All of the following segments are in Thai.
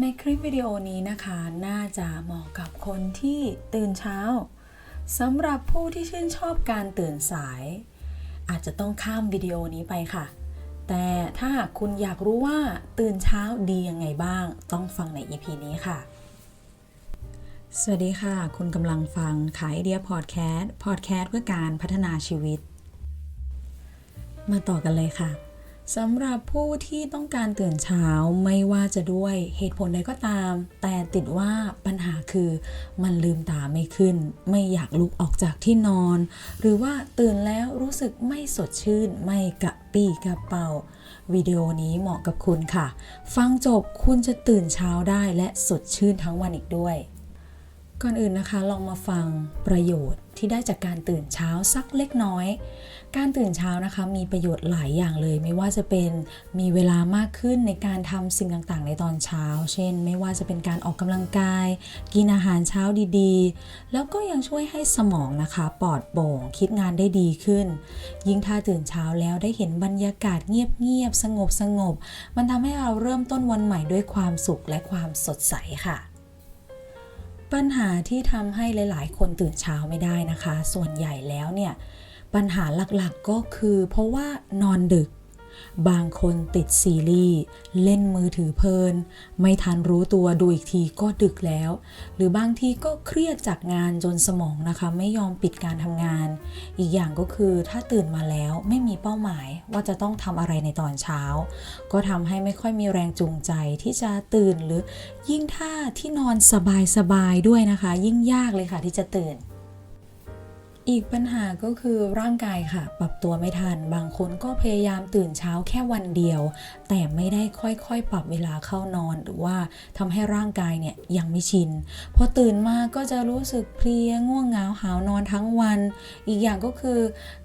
ในคลิปวิดีโอนี้นะคะน่าจะเหมาะกับคนที่ตื่นเช้าสำหรับผู้ที่ชื่นชอบการตื่นสาย อาจจะต้องข้ามวิดีโอนี้ไปค่ะ แต่ถ้าคุณอยากรู้ว่าตื่นเช้าดียังไงบ้าง ต้องฟังใน EP นี้ค่ะ สวัสดีค่ะ คุณกำลังฟังขายไอเดียพอดแคสต์พอดแคสต์เพื่อการพัฒนาชีวิต มาต่อกันเลยค่ะ สำหรับผู้ที่ต้องการตื่นเช้าไม่ว่าจะด้วยเหตุผลใดก็ตาม แต่ติดว่าปัญหาคือมันลืมตาไม่ขึ้น ไม่อยากลุกออกจากที่นอน หรือว่าตื่นแล้วรู้สึกไม่สดชื่น ไม่กระปี้กระเป๋าวิดีโอนี้เหมาะกับคุณค่ะ ฟังจบคุณจะตื่นเช้าได้และสดชื่นทั้งวันอีกด้วย ก่อนอื่นนะคะลองมาฟังประโยชน์ที่ได้จากการตื่นเช้าสักเล็กน้อย การตื่นเช้านะคะมีประโยชน์หลายอย่างเลย ไม่ว่าจะเป็นมีเวลามากขึ้นในการทำสิ่งต่างๆ ในตอนเช้า เช่น ไม่ว่าจะเป็นการออกกำลังกาย กินอาหารเช้าดีๆ แล้วก็ยังช่วยให้สมองนะคะปลอดโปร่งคิดงานได้ดีขึ้น ยิ่งถ้าตื่นเช้าแล้วได้เห็นบรรยากาศเงียบๆสงบสงบๆมันทำให้เราเริ่มต้นวันใหม่ด้วยความสุขและความสดใสค่ะ ปัญหาที่ทำให้หลายๆ คนตื่นเช้าไม่ได้นะคะ ส่วนใหญ่แล้วเนี่ย ปัญหาหลักๆก็คือเพราะว่านอนดึก บางคนติดซีรีส์เล่นมือถือเพลิน ไม่ทันรู้ตัวดูอีกทีก็ดึกแล้ว หรือบางทีก็เครียดจากงานจนสมองนะคะ ไม่ยอมปิดการทำงาน อีกอย่างก็คือถ้าตื่นมาแล้วไม่มีเป้าหมายว่าจะต้องทำอะไรในตอนเช้า ก็ทำให้ไม่ค่อยมีแรงจูงใจที่จะตื่นหรือยิ่งถ้าที่นอนสบายๆด้วยนะคะ ยิ่งยากเลยค่ะที่จะตื่น อีกปัญหาก็คือร่างกายค่ะ ปรับตัวไม่ทัน บางคนก็พยายามตื่นเช้าแค่วันเดียว แต่ไม่ได้ค่อยๆ ปรับเวลาเข้านอน หรือว่าทำให้ร่างกายเนี่ยยังไม่ชินพอตื่นมาก็จะรู้สึกเพลียง่วงเหงาหาวนอนทั้งวัน อีกอย่างก็คือ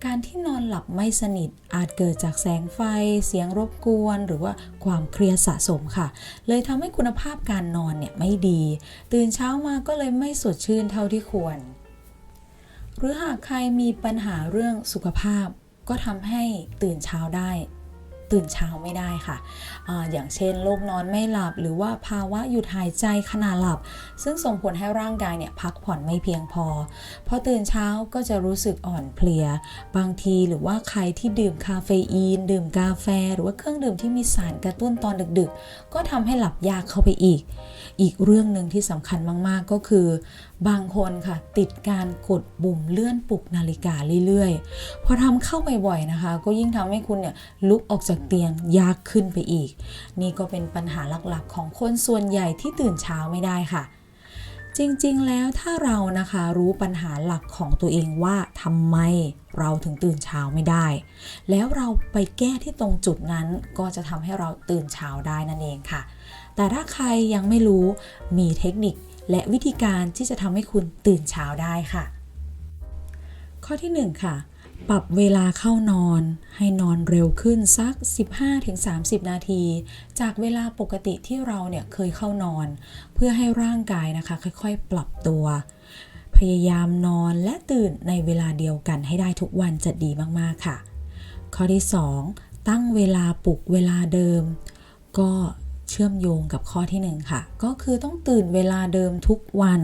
การที่นอนหลับไม่สนิทอาจเกิดจากแสงไฟ เสียงรบกวน หรือว่าความเครียดสะสมค่ะ เลยทำให้คุณภาพการนอนเนี่ยไม่ดี ตื่นเช้ามาก็เลยไม่สดชื่นเท่าที่ควร หรือหากใครมีปัญหาเรื่องสุขภาพ ก็ทำให้ตื่นเช้าได้ ตื่นเช้าไม่ได้ค่ะออย่างเช่นโรคนอนไม่หลับ หรือว่าภาวะหยุดหายใจขณะหลับ ซึ่งส่งผลให้ร่างกายเนี่ยพักผ่อนไม่เพียงพอ พอตื่นเช้าก็จะรู้สึกอ่อนเพลีย บางทีหรือว่าใครที่ดื่มคาเฟอีน ดื่มกาแฟ หรือว่าเครื่องดื่มที่มีสารกระตุ้นตอนดึกๆ ก็ทำให้หลับยากเข้าไปอีก อีกเรื่องหนึ่งที่สำคัญมากๆก็คือ บางคนค่ะติดการกดปุ่มเลื่อนปลุกนาฬิกาเรื่อยๆ พอทำเข้าบ่อยๆนะคะ ก็ยิ่งทำให้คุณเนี่ยลุกออกจากเตียงยากขึ้นไปอีก นี่ก็เป็นปัญหาหลักๆ ของคนส่วนใหญ่ที่ตื่นเช้าไม่ได้ค่ะ จริงๆแล้วถ้าเรานะคะรู้ปัญหาหลักของตัวเองว่าทำไมเราถึงตื่นเช้าไม่ได้ แล้วเราไปแก้ที่ตรงจุดนั้นก็จะทำให้เราตื่นเช้าได้นั่นเองค่ะ แต่ถ้าใครยังไม่รู้มีเทคนิค และวิธีการที่จะทำให้คุณตื่นเช้าได้ค่ะ ข้อที่ 1 ค่ะ ปรับเวลาเข้านอน ให้นอนเร็วขึ้นสัก 15-30 นาที จากเวลาปกติที่เราเนี่ยเคยเข้านอน เพื่อให้ร่างกายนะคะ ค่อยๆ ปรับตัว พยายามนอนและตื่นในเวลาเดียวกันให้ได้ทุกวันจะดีมากๆค่ะ ข้อที่ 2 ตั้งเวลาปลุกเวลาเดิม ก็ เชื่อมโยงกับข้อที่1ค่ะ ก็คือต้องตื่นเวลาเดิมทุกวัน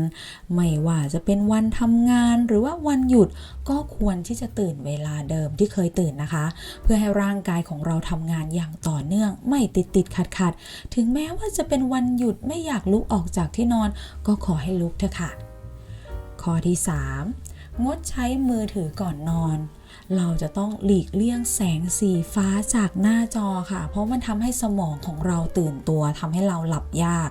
ไม่ว่าจะเป็นวันทำงานหรือว่าวันหยุดก็ควรที่จะตื่นเวลาเดิมที่เคยตื่นนะคะ เพื่อให้ร่างกายของเราทำงานอย่างต่อเนื่อง ไม่ติดติดขัดขัดถึงแม้ว่าจะเป็นวันหยุดไม่อยากลุกออกจากที่นอน ก็ขอให้ลุกเถอะค่ะ ข้อที่ 3 งดใช้มือถือก่อนนอน เราจะต้องหลีกเลี่ยงแสงสีฟ้าจากหน้าจอค่ะ เพราะมันทำให้สมองของเราตื่นตัวทำให้เราหลับยาก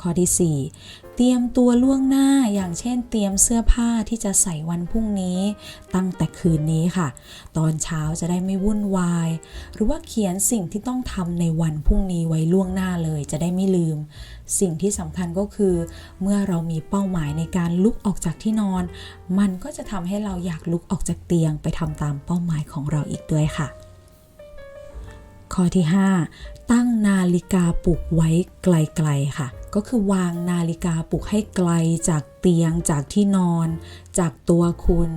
ข้อที่ 4 เตรียมตัวล่วงหน้าอย่างเช่น เตรียมเสื้อผ้าที่จะใส่วันพรุ่งนี้ ตั้งแต่คืนนี้ค่ะ ตอนเช้าจะได้ไม่วุ่นวาย หรือว่าเขียนสิ่งที่ต้องทำในวันพรุ่งนี้ไว้ล่วงหน้าเลยจะได้ไม่ลืม สิ่งที่สำคัญก็คือ เมื่อเรามีเป้าหมายในการลุกออกจากที่นอน มันก็จะทำให้เราอยากลุกออกจากเตียงไปทำตามเป้าหมายของเราอีกด้วยค่ะ ข้อที่ 5 ตั้งนาฬิกาปลุกไว้ไกลๆค่ะ ก็คือวางนาฬิกาปลุกให้ไกลจากเตียงจากที่นอน จากตัวคุณ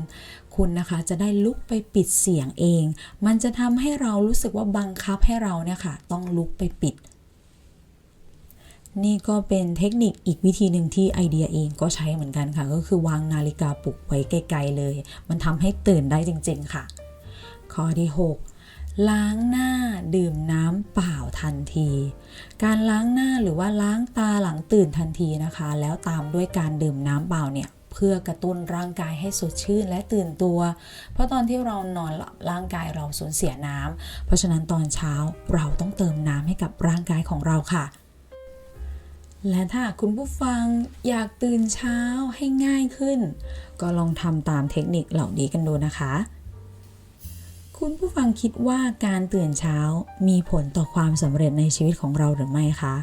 คุณนะคะจะได้ลุกไปปิดเสียงเอง มันจะทำให้เรารู้สึกว่าบังคับให้เราเนี่ยค่ะ ต้องลุกไปปิดนี่ก็เป็นเทคนิคอีกวิธีหนึ่งที่ไอเดียเองก็ใช้เหมือนกันค่ะ ก็คือวางนาฬิกาปลุกไว้ไกลๆเลย มันทำให้ตื่นได้จริงๆค่ะ ข้อที่ 6 ล้างหน้าดื่มน้ำเปล่าทันที การล้างหน้าหรือว่าล้างตาหลังตื่นทันทีนะคะ แล้วตามด้วยการดื่มน้ำเปล่าเนี่ยเพื่อกระตุ้นร่างกายให้สดชื่นและตื่นตัว เพราะตอนที่เรานอนร่างกายเราสูญเสียน้ำเพราะฉะนั้นตอนเช้าเราต้องเติมน้ำให้กับร่างกายของเราค่ะ และถ้าคุณผู้ฟังอยากตื่นเช้าให้ง่ายขึ้น ก็ลองทำตามเทคนิคเหล่านี้กันดูนะคะ คุณผู้ฟังคิดว่าการตื่นเช้ามีผลต่อความสำเร็จในชีวิตของเราหรือไม่คะ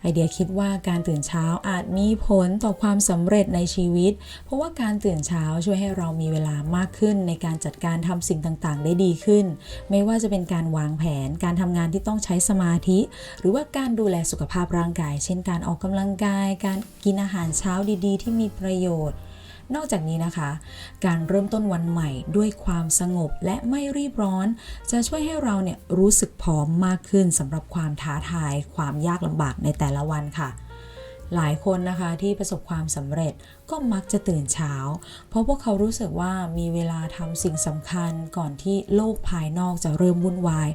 ไอเดียคิดว่าการตื่นเช้าอาจมีผลต่อความสำเร็จในชีวิต เพราะว่าการตื่นเช้าช่วยให้เรามีเวลามากขึ้นในการจัดการทำสิ่งต่างๆ ได้ดีขึ้น ไม่ว่าจะเป็นการวางแผน การทำงานที่ต้องใช้สมาธิ หรือว่าการดูแลสุขภาพร่างกาย เช่น การออกกำลังกาย การกินอาหารเช้าดี ๆ ที่มีประโยชน์ นอกจากนี้นะคะ การเริ่มต้นวันใหม่ด้วยความสงบและไม่รีบร้อน จะช่วยให้เราเนี่ยรู้สึกพร้อมมากขึ้นสำหรับความท้าทาย ความยากลำบากในแต่ละวันค่ะ หลายคนนะคะที่ประสบความสำเร็จก็มักจะตื่นเช้า เพราะพวกเขารู้สึกว่ามีเวลาทำสิ่งสำคัญก่อนที่โลกภายนอกจะเริ่มวุ่นวาย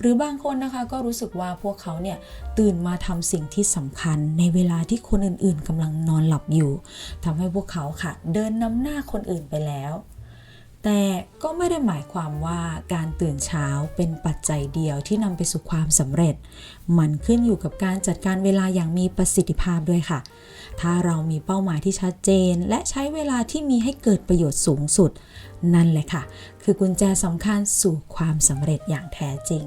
หรือบางคนนะคะก็รู้สึกว่าพวกเขาเนี่ยตื่นมาทำสิ่งที่สำคัญในเวลาที่คนอื่นๆกำลังนอนหลับอยู่ทำให้พวกเขาค่ะ เดินนำหน้าคนอื่นไปแล้ว แต่ก็ไม่ได้หมายความว่าการตื่นเช้าเป็นปัจจัยเดียวที่นำไปสู่ความสำเร็จ มันขึ้นอยู่กับการจัดการเวลาอย่างมีประสิทธิภาพด้วยค่ะ ถ้าเรามีเป้าหมายที่ชัดเจน และใช้เวลาที่มีให้เกิดประโยชน์สูงสุด นั่นแหละค่ะ คือกุญแจสำคัญสู่ความสำเร็จอย่างแท้จริง